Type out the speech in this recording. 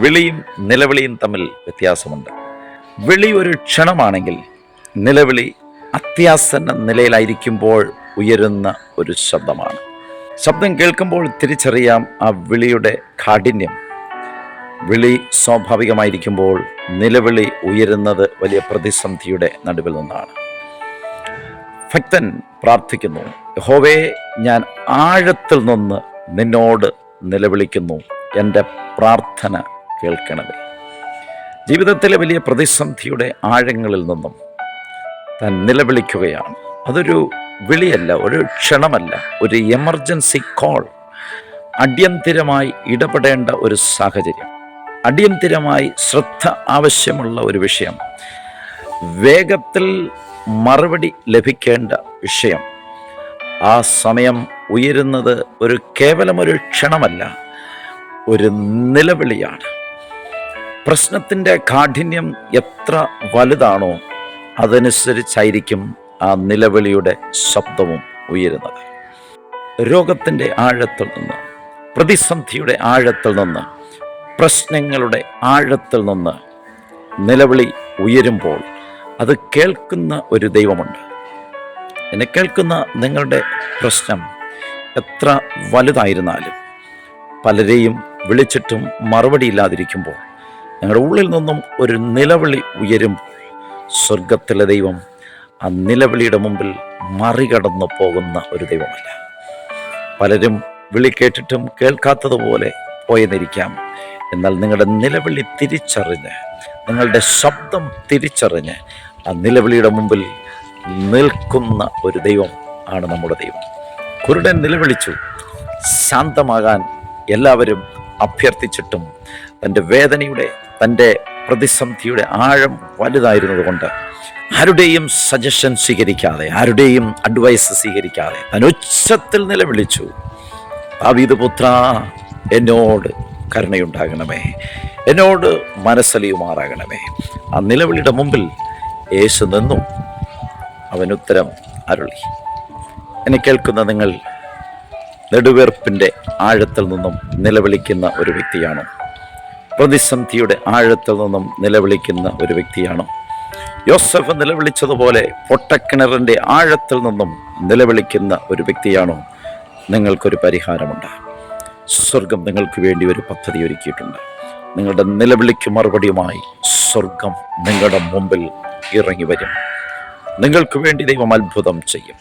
വിളിയും നിലവിളിയും തമ്മിൽ വ്യത്യാസമുണ്ട്. വിളി ഒരു ക്ഷണമാണെങ്കിൽ നിലവിളി അത്യാസന്ന നിലയിലായിരിക്കുമ്പോൾ ഉയരുന്ന ഒരു ശബ്ദമാണ്. ശബ്ദം കേൾക്കുമ്പോൾ തിരിച്ചറിയാം ആ വിളിയുടെ കാഠിന്യം. വിളി സ്വാഭാവികമായിരിക്കുമ്പോൾ നിലവിളി ഉയരുന്നത് വലിയ പ്രതിസന്ധിയുടെ നടുവിൽ നിന്നാണ്. ഭക്തൻ പ്രാർത്ഥിക്കുന്നു ഹോവേ ഞാൻ ആഴത്തിൽ നിന്ന് നിന്നോട് നിലവിളിക്കുന്നു. എന്റെ പ്രാർത്ഥന കേൾക്കണമേ. ജീവിതത്തിലെ വലിയ പ്രതിസന്ധിയുടെ ആഴങ്ങളിൽ നിന്നും താൻ നിലവിളിക്കുകയാണ്. അതൊരു വിളിയല്ല ഒരു ക്ഷണമല്ല ഒരു എമർജൻസി കോൾ. അടിയന്തിരമായി ഇടപെടേണ്ട ഒരു സാഹചര്യം. അടിയന്തിരമായി ശ്രദ്ധ ആവശ്യമുള്ള ഒരു വിഷയം. വേഗത്തിൽ മറുപടി ലഭിക്കേണ്ട വിഷയം. ആ സമയം ഉയരുന്നത് ഒരു കേവലം ഒരു ക്ഷണമല്ല ഒരു നിലവിളിയാണ്. പ്രശ്നത്തിന്റെ കാഠിന്യം എത്ര വലുതാണോ അതനുസരിച്ചായിരിക്കും ആ നിലവിളിയുടെ ശബ്ദവും ഉയരുന്നത്. രോഗത്തിന്റെ ആഴത്തിൽ നിന്ന് പ്രതിസന്ധിയുടെ ആഴത്തിൽ നിന്ന് പ്രശ്നങ്ങളുടെ ആഴത്തിൽ നിന്ന് നിലവിളി ഉയരുമ്പോൾ അത് കേൾക്കുന്ന ഒരു ദൈവമുണ്ട്. എന്നെ കേൾക്കുന്ന നിങ്ങളുടെ പ്രശ്നം എത്ര വലുതായിരുന്നാലും പലരെയും വിളിച്ചിട്ടും മറുപടി ഇല്ലാതിരിക്കുമ്പോൾ ഞങ്ങളുടെ ഉള്ളിൽ നിന്നും ഒരു നിലവിളി ഉയരും. സ്വർഗത്തിലെ ദൈവം ആ നിലവിളിയുടെ മുമ്പിൽ മറികടന്നു പോകുന്ന ഒരു ദൈവമല്ല. പലരും വിളി കേട്ടിട്ടും കേൾക്കാത്തതുപോലെ പോയെന്നിരിക്കാം. എന്നാൽ നിങ്ങളുടെ നിലവിളി തിരിച്ചറിഞ്ഞ് നിങ്ങളുടെ ശബ്ദം തിരിച്ചറിഞ്ഞ് ആ നിലവിളിയുടെ മുമ്പിൽ നിൽക്കുന്ന ഒരു ദൈവം ആണ് നമ്മുടെ ദൈവം. കുരുടൻ നിലവിളിച്ചു. ശാന്തമാകാൻ എല്ലാവരും അഭ്യർത്ഥിച്ചിട്ടും തന്റെ വേദനയുടെ തന്റെ പ്രതിസന്ധിയുടെ ആഴം വലുതായിരുന്നതുകൊണ്ട് ആരുടെയും സജഷൻ സ്വീകരിക്കാതെ ആരുടെയും അഡ്വൈസ് സ്വീകരിക്കാതെ താൻ ഉച്ചത്തിൽ നിലവിളിച്ചു. ദാവീദ് പുത്ര എന്നോട് കരുണയുണ്ടാകണമേ എന്നോട് മനസ്സലിയുമാറാകണമേ. ആ നിലവിളിയുടെ മുമ്പിൽ യേശു നിന്നു. അവൻ ഉത്തരം അരുളി. എന്നെ കേൾക്കുന്ന നിങ്ങൾ നെടുവേർപ്പിന്റെ ആഴത്തിൽ നിന്നും നിലവിളിക്കുന്ന ഒരു വ്യക്തിയാണോ. പ്രതിസന്ധിയുടെ ആഴത്തിൽ നിന്നും നിലവിളിക്കുന്ന ഒരു വ്യക്തിയാണ്. യോസഫ് നിലവിളിച്ചതുപോലെ പൊട്ടക്കിണറിന്റെ ആഴത്തിൽ നിന്നും നിലവിളിക്കുന്ന ഒരു വ്യക്തിയാണോ? നിങ്ങൾക്കൊരു പരിഹാരമുണ്ട്. സ്വർഗം നിങ്ങൾക്ക് വേണ്ടി ഒരു പദ്ധതി ഒരുക്കിയിട്ടുണ്ട്. നിങ്ങളുടെ നിലവിളിക്ക് മറുപടിയുമായി സ്വർഗം നിങ്ങളുടെ മുമ്പിൽ ഇറങ്ങി വരും. നിങ്ങൾക്ക് വേണ്ടി ദൈവം അത്ഭുതം ചെയ്യും.